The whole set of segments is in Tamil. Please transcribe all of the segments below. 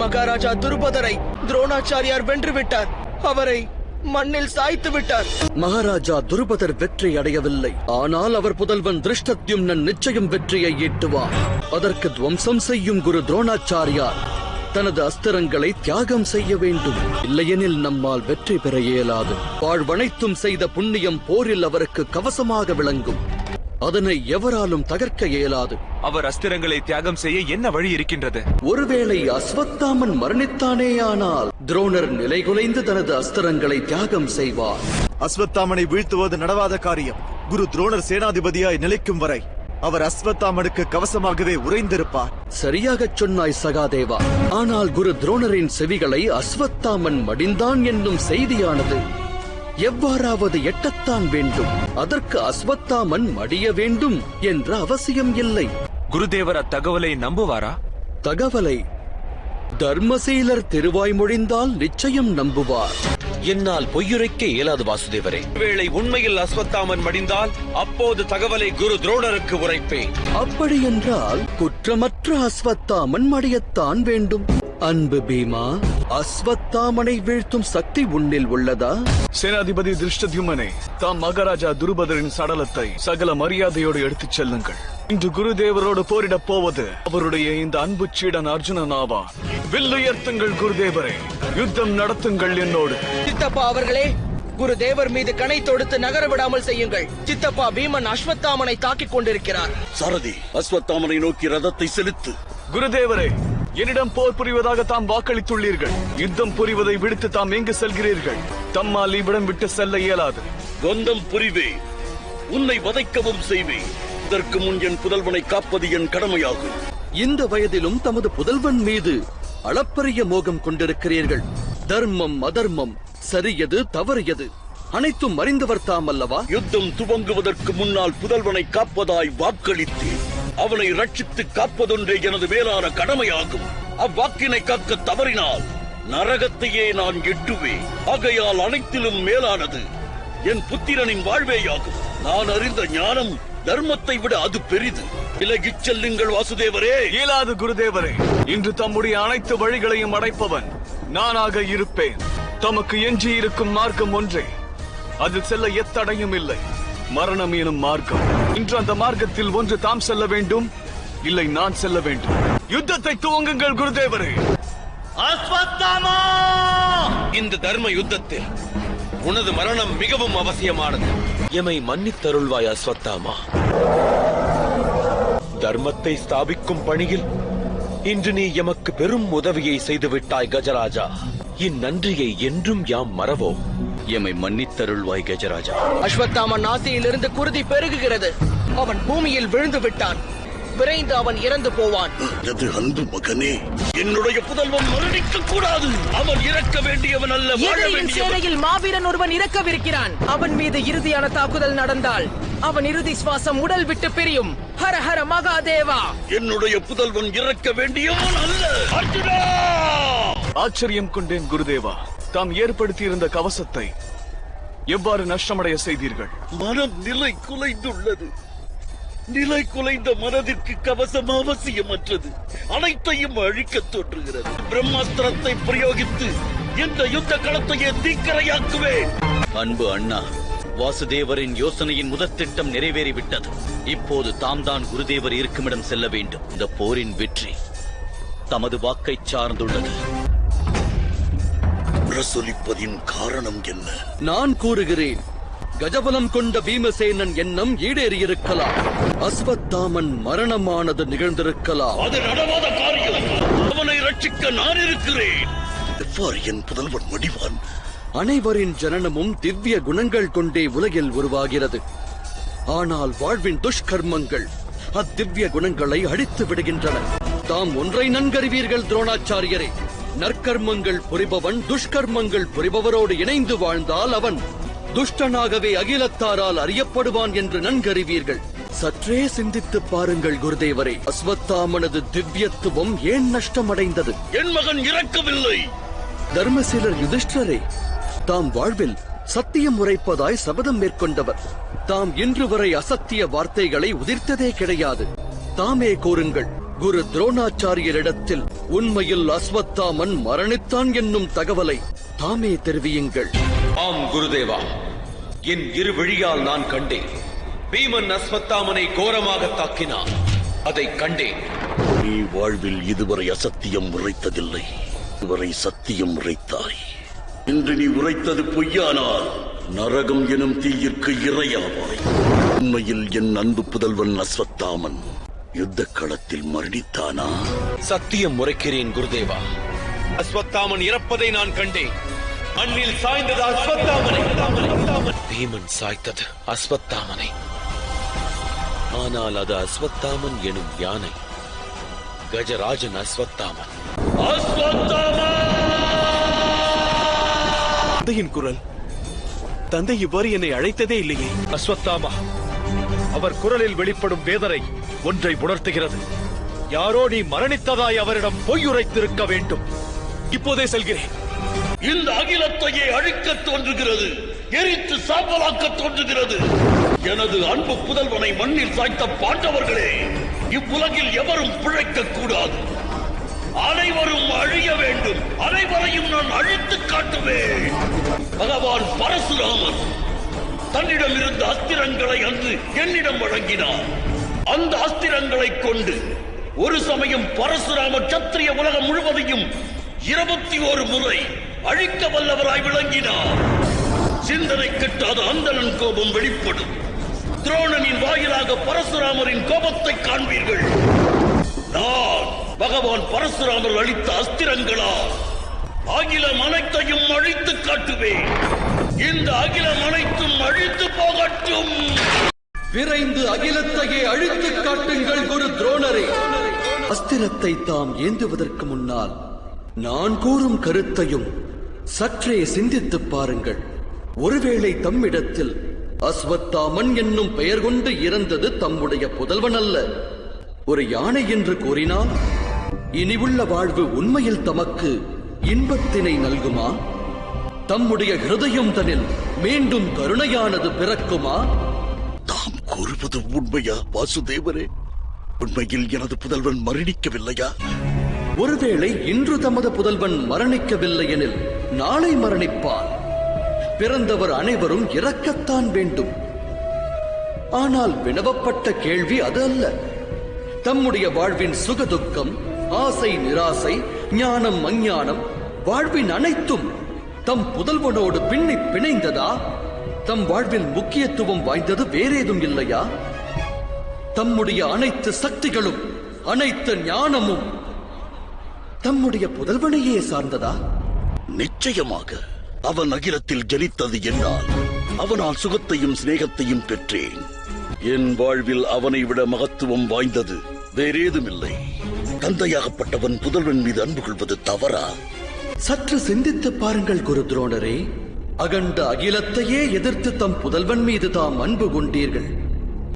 மகாராஜா துருபதரை துரோணாச்சாரியார் வென்று விட்டார் அவரை மண்ணில் சாய்த்து விட்டார். மகாராஜா துருபதர் வெற்றி அடையவில்லை. ஆனால் அவர் புதல்வன் திருஷ்டத்யும்னன் நிச்சயம் வெற்றியை ஈட்டுவார். அதற்கு துவம்சம் செய்யும் குரு துரோணாச்சாரியார் தனது அஸ்திரங்களை தியாகம் செய்ய வேண்டும். இல்லையெனில் நம்மால் வெற்றி பெற இயலாது. வாழ்வனைத்தும் செய்த புண்ணியம் போரில் அவருக்கு கவசமாக விளங்கும். அதனை எவராலும் தகர்க்க இயலாது. அவர் அஸ்திரங்களை தியாகம் செய்ய என்ன வழி இருக்கின்றது? ஒருவேளை அஸ்வத்தாமன் மரணித்தானேயானால் துரோணர் நிலைகுலைந்து தனது அஸ்திரங்களை தியாகம் செய்வார். அஸ்வத்தாமனை வீழ்த்துவது நடவாத காரியம். குரு துரோணர் சேனாதிபதியாய் நிலைக்கும் வரை அவர் அஸ்வத்தாமனுக்கு கவசமாகவே உறைந்திருப்பார். சரியாகச் சொன்னாய் சகாதேவா. ஆனால் குரு துரோணரின் செவிகளை அஸ்வத்தாமன் மடிந்தான் என்னும் செய்தியானது. எவ்வாறாவது எட்டத்தான் வேண்டும். அதற்கு அஸ்வத்தாமன் மடிய வேண்டும் என்ற அவசியம் இல்லை. குருதேவர் அத்தகவலை நம்புவாரா? தகவலை தர்மசீலர் திருவாய் மொழிந்தால் நிச்சயம் நம்புவார். என்னால் பொய்யுரைக்க இயலாது வாசுதேவரே. வேளை உண்மையில் அஸ்வத்தாமன் மடிந்தால் அப்போது தகவலை குரு துரோணருக்கு உரைப்பேன். அப்படியென்றால் குற்றமற்ற அஸ்வத்தாமன் மடியத்தான் வேண்டும். அன்பு பீமா அஸ்வத்தாமனை வீழ்த்தும் சக்தி உன்னில் உள்ளதா? சேனாதிபதி திருஷ்டத்யுமனே தாம் மகாராஜா துருபதரின் சடலத்தை சகல மரியாதையோடு எடுத்துச் செல்லுங்கள். இன்று குருதேவரோடு போரிடப் போவது அவருடைய இந்த அன்பு சீடன் அர்ஜுனன் ஆவார். வில்லுயர்த்துங்கள் குருதேவரே யுத்தம் நடத்துங்கள் என்னோடு. சித்தப்பா அவர்களே குரு தேவர் மீது கணை தொடுத்து நகர விடாமல் செய்யுங்கள். சித்தப்பா பீமன் அஸ்வத்தாமனை தாக்கிக் கொண்டிருக்கிறார். சாரதி அஸ்வத்தாமனை நோக்கி ரதத்தை செலுத்து. குருதேவரே என்னிடம் போர் புரிவதாக தாம் வாக்களித்துள்ளீர்கள். யுத்தம் புரிவதை விடுத்து தாம் எங்கு செல்கிறீர்கள்? தம்மால் இவ்விடம் விட்டு செல்ல இயலாது. கொந்தம் புரிவேன் உன்னை வதைக்கவும் செய்வேன் இதற்கு முன் என் புதல்வனை காப்பது என் கடமையாகும். இந்த வயதிலும் தமது புதல்வன் மீது அளப்பரிய மோகம் கொண்டிருக்கிறீர்கள். தர்மம் அதர்மம் சரியது தவறியது. அனைத்தும் அறிந்தவர் தாம் அல்லவா? யுத்தம் துவங்குவதற்கு முன்னால் புதல்வனை காப்பதாய் வாக்களித்தேன். அவனை ரட்சித்து காப்பதொன்றே எனது மேலான கடமையாகும். அவ்வாக்கினை காக்க தவறினால் நரகத்தையே நான் எட்டுவேன். ஆகையால் அனைத்திலும் மேலானது என் புத்திரனின் வாழ்வேயாகும். நான் அறிந்த ஞானம் தர்மத்தை விட அது பெரிது. விலகிச் செல்லுங்கள் வாசுதேவரே. இயலாது குருதேவரே இன்று தம்முடைய அனைத்து வழிகளையும் அடைப்பவன் நானாக இருப்பேன். தமக்கு எஞ்சி இருக்கும் மார்க்கம் ஒன்றே. அதில் செல்ல எத்தடையும் இல்லை. மரணம் எனும் மார்க்கம். இன்று அந்த மார்க்கத்தில் ஒன்று தாம் செல்ல வேண்டும் இல்லை நான் செல்ல வேண்டும். யுத்தத்தை துவங்குங்கள் குருதேவரே. இந்த தர்ம யுத்தத்தில் உனது மரணம் மிகவும் அவசியமானது. எமை மன்னித்தருள்வாய் அஸ்வத்தாமா. தர்மத்தை ஸ்தாபிக்கும் பணியில் இன்று நீ எமக்கு பெரும் உதவியை செய்துவிட்டாய் கஜராஜா. இந்நன்றியை என்றும் யாம் மறவோம். எமை மன்னித்தருள்வாய் கஜராஜா. அஸ்வத்தாமன் ஆசையிலிருந்து குருதி பெருகுகிறது. அவன் பூமியில் விழுந்து விட்டான். விரைந்து அவன் இறந்து போவான். எனது அன்பு மகனே என்னுடைய புதல்வன் மரணிக்க கூடாது. அவன் இறக்க வேண்டியவன் அல்ல சேனையில் மாவீரன் ஒருவன் இறக்கவிருக்கிறான். அவன் மீது இறுதியான தாக்குதல் நடந்தால் அவன் இறுதி சுவாசம் உடல் விட்டு பிரியும். ஹர ஹர மகாதேவா. என்னுடைய புதல்வன் இறக்க வேண்டியவன் அல்ல. அர்ஜுனா! ஆச்சரியம் கொண்டேன் குருதேவா. தாம் ஏற்படுத்தியிருந்த கவசத்தை எவ்வாறு நஷ்டமடைய செய்தீர்கள்? மனம் நிலை குலைந்துள்ளது. நிலை குலைந்த மனதிற்கு கவசம் அவசியமற்றது. அனைத்தையும் அழிக்கத் தோன்றுகிறது. பிரம்மாஸ்திரத்தை பிரயோகித்து இந்த யுத்த களத்தையே தீக்கரையாக்குவேன். அன்பு அண்ணா வாசுதேவரின் யோசனையின் முதற் திட்டம் நிறைவேறிவிட்டது. இப்போது தாம் தான் குருதேவர் இருக்குமிடம் செல்ல வேண்டும். இந்த போரின் வெற்றி தமது வாக்கைச் சார்ந்துள்ளது. பிரசொலிப்பதின் காரணம் என்ன? நான் கூறுகிறேன் கஜபலம் கொண்ட பீமசேனன் எண்ணம் ஈடேறியிருக்கலாம். அஸ்வத்தாமன் மரணமானது நிகழ்ந்திருக்கலாம். அது நடவாத காரியம். அவனை ரட்சிக்க நான் இருக்கிறேன். எவ்வாறு என் புதல்வன் மடிவான்? அனைவரின் ஜனனமும் திவ்ய குணங்கள் கொண்டே உலகில் உருவாகிறது. ஆனால் வாழ்வின் துஷ்கர்மங்கள் அத்திவ்ய குணங்களை அழித்து விடுகின்றன. தாம் ஒன்றை நன்கறிவீர்கள் துரோணாச்சாரியரே. நற்கர்மங்கள் புரிபவன் துஷ்கர்மங்கள் புரிபவரோடு இணைந்து வாழ்ந்தால் அவன் துஷ்டனாகவே அகிலத்தாரால் அறியப்படுவான் என்று நன்கறிவீர்கள். சற்றே சிந்தித்துப் பாருங்கள் குருதேவரே. அஸ்வத்தாமனது திவ்யத்துவம் ஏன் நஷ்டமடைந்தது? என் மகன் இறக்கவில்லை. தர்மசீலர் யுதிஷ்டரே தாம் வாழ்வில் சத்தியம் உரைப்பதாய் சபதம் மேற்கொண்டவர். தாம் இன்று வரை அசத்திய வார்த்தைகளை உதிர்த்ததே கிடையாது. தாமே கூறுங்கள் குரு துரோணாச்சாரியரிடத்தில் உண்மையில் அஸ்வத்தாமன் மரணித்தான் என்னும் தகவலை தாமே தெரிவியுங்கள். ஆம் குருதேவா என் இரு விழியால் நான் கண்டேன். பீமன் அஸ்வத்தாமனை கோரமாக தாக்கினான். அதை கண்டேன். நீ வாழ்வில் இதுவரை அசத்தியம் உரைத்ததில்லை. இதுவரை சத்தியம் உரைத்தாய். இன்று நீ உரைத்தது பொய்யானால் நரகம் எனும் தீயிற்கு இரையாவாய். உண்மையில் என் அன்பு புதல்வன் அஸ்வத்தாமன். யுத்த களத்தில் மரணித்தானா? சத்தியம் முறைக்கிறேன் குருதேவா. அஸ்வத்தாமன் இறப்பதை நான் கண்டேன். மண்ணில் சாய்ந்தது அஸ்வத்தாமனை. பீமன் சாய்த்தது அஸ்வத்தாமனை. ஆனால் அது அஸ்வத்தாமன் எனும் யானை. கஜராஜன் அஸ்வத்தாமன்! தந்தையின் குரல். தந்தை இவ்வாறு என்னை அழைத்ததே இல்லையே. அஸ்வத்தாமா! அவர் குரலில் வெளிப்படும் வேதனை ஒன்றை உணர்த்துகிறது யாரோ நீ மரணித்ததாய் அவரிடம் பொய்யுரைத்திருக்க வேண்டும். இப்போதே செல்கிறேன். இந்த அகிலத்தையே அழிக்கத் தோன்றுகிறது. எரித்து சாம்பலாக்க தோன்றுகிறது. எனது அன்பு புதல்வனை மண்ணில் சாய்த்த பாண்டவர்களே இவ்வுலகில் எவரும் பிழைக்க கூடாது. அனைவரும் அழிய வேண்டும். அனைவரையும் நான் அழித்து காட்டுவேன். பகவான் பரசுராமன் தன்னிடம் இருந்த அஸ்திரங்களை அன்று என்னிடம் வழங்கினார். அந்த அஸ்திரங்களை கொண்டு ஒரு சமயம் பரசுராம சத்திரிய உலகம் முழுவதையும் இருபத்தி ஒரு முறை அழிக்க வல்லவராய் விளங்கினார். சிந்தனை கிட்டாத அந்தனன் கோபம் வெளிப்படும். துரோணனின் வாயிலாக பரசுராமரின் கோபத்தை காண்பீர்கள். நான் பகவான் பரசுராமர் அளித்த அஸ்திரங்களால் அகிலம் அனைத்தையும் அழித்து காட்டுவேன். இந்த அகிலம் அனைத்தும் அழித்து போகட்டும். விரைந்து அகிலத்தையே அழித்து காட்டுங்கள் குரு துரோணரே. அஸ்திரத்தை தாம் ஏந்துவதற்கு முன்னால் நான் கூறும் கருத்தையும் சற்றே சிந்தித்துப் பாருங்கள். ஒருவேளை தம்மிடத்தில் அஸ்வத்தாமன் என்னும் பெயர் கொண்டு இறந்தது தம்முடைய புதல்வன் அல்ல. ஒரு யானை என்று கூறினால் இனிவுள்ள வாழ்வு உண்மையில் தமக்கு இன்பத்தினை நல்குமா? தம்முடைய ஹிருதயம் தனில் மீண்டும் கருணையானது பிறக்குமா? கூறுவது உண்மையா வாசுதேவரே? உண்மையில் எனது புதல்வன் மரணிக்கவில்லையா? ஒருவேளை இன்று தமது புதல்வன் மரணிக்கவில்லை எனில் நாளை மரணிப்பான். பிறந்தவர் அனைவரும் இறக்கத்தான் வேண்டும். ஆனால் வினவப்பட்ட கேள்வி அது அல்ல. தம்முடைய வாழ்வின் சுகதுக்கம் ஆசை நிராசை ஞானம் அஞ்ஞானம் வாழ்வின் அனைத்தும் தம் புதல்வனோடு பின்னி பிணைந்ததா? தம் வாழ்வில் முக்கியத்துவம் வாய்ந்தது வேறேதும் இல்லையா? தம்முடைய அனைத்து சக்திகளும் அனைத்து ஞானமும் தம்முடைய புதல்வனையே சார்ந்ததா? நிச்சயமாக அவன் அகிலத்தில் ஜனித்தது என்றால் அவனால் சுகத்தையும் சிநேகத்தையும் பெற்றேன். என் வாழ்வில் அவனை விட மகத்துவம் வாய்ந்தது வேறேதுமில்லை. தந்தையாகப்பட்டவன் புதல்வன் மீது அன்பு கொள்வது தவறா? சற்று சிந்தித்து பாருங்கள் குரு துரோணரே. அகண்ட அகிலத்தையே எதிர்த்து தம் புதல்வன் மீது தாம் அன்பு கொண்டீர்கள்.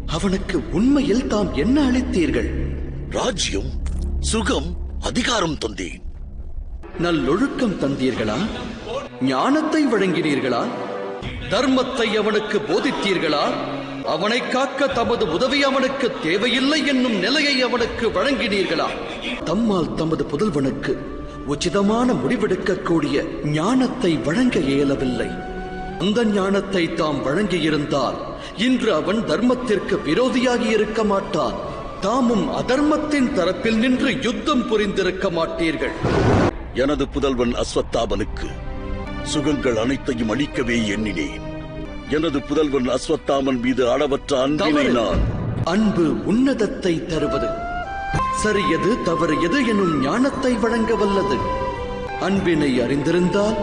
அவனுக்கு உண்மையில் தாம் என்ன அளித்தீர்கள்? ராஜ்யம் சுகம் அதிகாரம் தந்தேன். நல்லொழுக்கம் தந்தீர்களா? ஞானத்தை வழங்கினீர்களா? தர்மத்தை அவனுக்கு போதித்தீர்களா? அவனை காக்க தமது உதவி அவனுக்கு தேவையில்லை என்னும் நிலையை அவனுக்கு வழங்கினீர்களா? தம்மால் தமது புதல்வனுக்கு உச்சிதமான முடிவெடுக்கக்கூடிய ஞானத்தை வழங்க இயலவில்லை. அந்த ஞானத்தை தாம் வழங்கியிருந்தால் இன்று அவன் தர்மத்திற்கு விரோதியாகி இருக்க மாட்டான். தாமும் அதர்மத்தின் தரப்பில் நின்று யுத்தம் புரிந்திருக்க மாட்டீர்கள். எனது புதல்வன் அஸ்வத்தாமனுக்கு சுகங்கள் அனைத்தையும் அளிக்கவே எண்ணினேன். எனது புதல்வன் அஸ்வத்தாமன் மீது அளவற்ற அன்பினை. நான் அன்பு உன்னதத்தை தருவது. சரியது தவறு எது எனும் ஞானத்தை வழங்க வல்லது. அன்பினை அறிந்திருந்தால்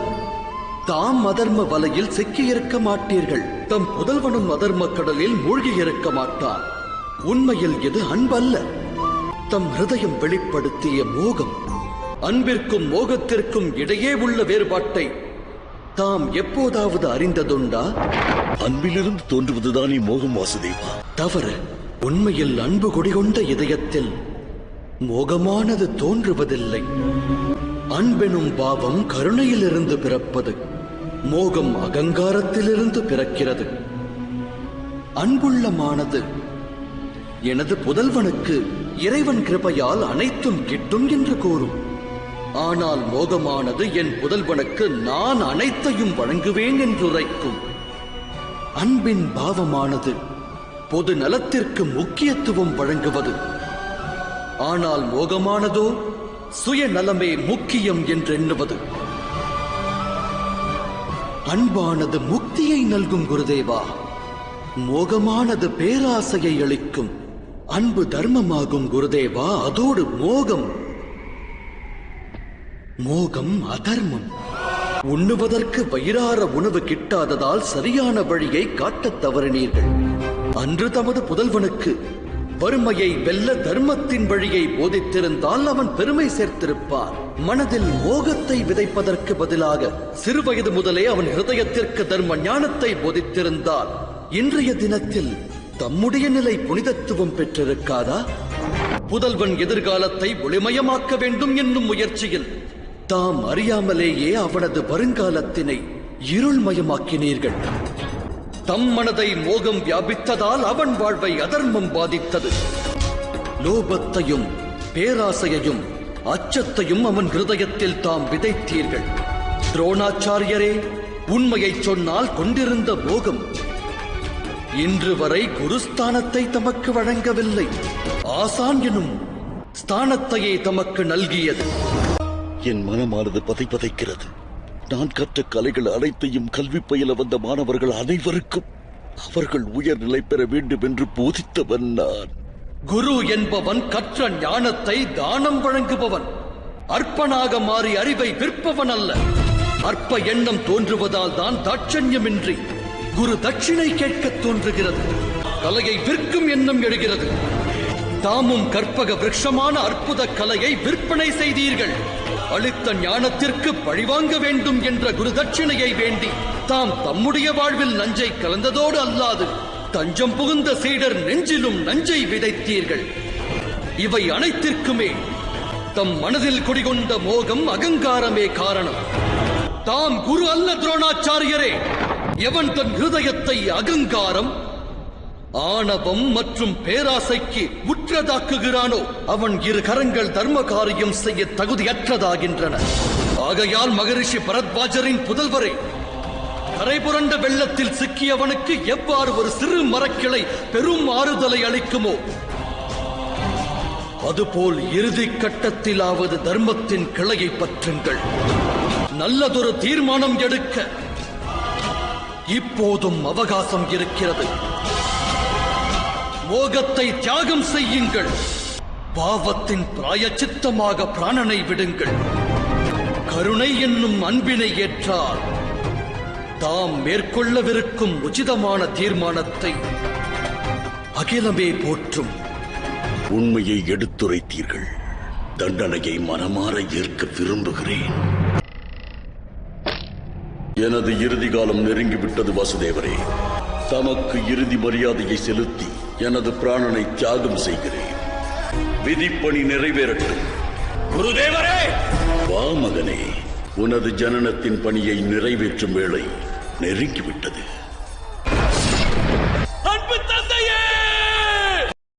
தாம் அதர்ம வலையில் சிக்கியிருக்க மாட்டீர்கள். தம் புதல்வனும் அதர்ம கடலில் மூழ்கியிருக்க மாட்டான் உண்மையில் இது அன்பல்ல. தம் ஹிருதயம் வெளிப்படுத்திய மோகம் அன்பிற்கும் மோகத்திற்கும் இடையே உள்ள வேறுபாட்டை தாம் எப்போதாவது அறிந்ததுண்டா? அன்பிலிருந்து தோன்றுவதுதானே மோகம் வாசுதேவா. தவறு. உண்மையில் அன்பு குடிகொண்ட இதயத்தில் மோகமானது தோன்றுவதில்லை. அன்பெனும் பாவம் கருணையிலிருந்து பிறப்பது மோகம் அகங்காரத்திலிருந்து பிறக்கிறது. அன்புள்ளமானது எனது புதல்வனுக்கு இறைவன் கிருபையால் அனைத்தும் கிட்டும் என்று கூறும். ஆனால் மோகமானது என் புதல்வனுக்கு நான் அனைத்தையும் வழங்குவேன் என்றுரைக்கும். அன்பின் பாவமானது பொது நலத்திற்கு முக்கியத்துவம் வழங்குவது ஆனால் மோகமானதோ சுயநலமே முக்கியம் என்றெண்ணுவது. அன்பானது முக்தியை நல்கும் குருதேவா மோகமானது பேராசையை அளிக்கும் அன்பு தர்மமாகும் குருதேவா அதோடு மோகம். மோகம் அதர்மம். உண்ணுவதற்கு வயிறார உணவு கிட்டாததால் சரியான வழியை காட்டத் தவறினீர்கள். அன்று தமது புதல்வனுக்கு வறுமையை வெல்ல தர்மத்தின் வழியை போதித்திருந்தால் அவன் பெருமை சேர்த்திருப்பான். மனதில் மோகத்தை விதைப்பதற்கு பதிலாக சிறுவயது முதலே அவன் ஹிருதயத்திற்கு தர்ம ஞானத்தை போதித்திருந்தால் இன்றைய தினத்தில் தம்முடைய நிலை புனிதத்துவம் பெற்றிருக்காதா? புதல்வன் எதிர்காலத்தை ஒளிமயமாக்க வேண்டும் என்னும் முயற்சியில் தாம் அறியாமலேயே அவனது வருங்காலத்தினை இருள்மயமாக்கினீர்கள். தம் மனதை மோகம் வியாபித்ததால் அவன் வாழ்வை அதர்மம் பாதித்தது. லோபத்தையும் பேராசையையும் அச்சத்தையும் அவன் ஹிருதயத்தில் தாம் விதைத்தீர்கள். துரோணாச்சாரியரே உண்மையை சொன்னால் கொண்டிருந்த போகம். இன்று வரை குருஸ்தானத்தை தமக்கு வழங்கவில்லை. ஆசான் எனும் ஸ்தானத்தையே தமக்கு நல்கியது. என் மனமானது பதை பதைக்கிறது நான் கற்ற கலைகள் அனைத்தையும் கல்வி பயில வந்த மாணவர்கள் அனைவருக்கும் அவர்கள் உயர்நிலை பெற வேண்டும் என்று போதித்தவன் நான். குரு என்பவன் கற்ற ஞானத்தை தானம் வழங்குபவன். அற்பனாக மாறி அறிவை விற்பவன் அல்ல. அற்ப எண்ணம் தோன்றுவதால் தான் தாட்சண்யமின்றி குரு தட்சிணை கேட்க தோன்றுகிறது. கலையை விற்கும் எண்ணம் எழுகிறது. தாமும் கற்பக விரக்ஷமான அற்புத கலையை விற்பனை செய்தீர்கள். அளித்த ஞானத்திற்கு பழிவாங்க வேண்டும் என்ற குரு தட்சிணையை வேண்டி தாம் தம்முடைய வாழ்வில் நஞ்சை கலந்ததோடு அல்லாது தஞ்சம் புகுந்த சீடர் நெஞ்சிலும் நஞ்சை விதைத்தீர்கள். இவை அனைத்திற்குமே தம் மனதில் குடிகொண்ட மோகம் அகங்காரமே காரணம். தாம் குரு அல்ல துரோணாச்சாரியரே. எவன் தன் ஹிருதயத்தை அகங்காரம் ஆணவம் மற்றும் பேராசைக்கு உற்றதாக்குகிறானோ அவன் இரு கரங்கள் தர்ம காரியம் செய்ய தகுதியற்றதாகின்றன. ஆகையால் மகரிஷி பரத்வாஜரின் புதல்வரே கரைபுரண்ட வெள்ளத்தில் சிக்கியவனுக்கு எவ்வாறு ஒரு சிறு மரக்கிளை பெரும் ஆறுதலை அளிக்குமோ? அதுபோல் இறுதி கட்டத்திலாவது தர்மத்தின் கிளையை பற்றுங்கள். நல்லதொரு தீர்மானம் எடுக்க இப்போதும் அவகாசம் இருக்கிறது. மோகத்தை தியாகம் செய்யுங்கள். பாவத்தின் பிராயச்சித்தமாக பிராணனை விடுங்கள். கருணை என்னும் அன்பினை ஏற்றால் தாம் மேற்கொள்ளவிருக்கும் உச்சிதமான தீர்மானத்தை அகிலமே போற்றும். உண்மையை எடுத்துரைத்தீர்கள். தண்டனையை மனமாற ஏற்க விரும்புகிறேன். எனது இறுதி காலம் நெருங்கிவிட்டது வாசுதேவரே. தமக்கு இறுதி மரியாதையை செலுத்தி எனது பிராணனை தியாகம் செய்கிறேன். விதிப்பணி நிறைவேறட்டும். குருதேவரே! வா மகனே. உனது ஜனனத்தின் பணியை நிறைவேற்றும் வேளை நெருங்கிவிட்டது.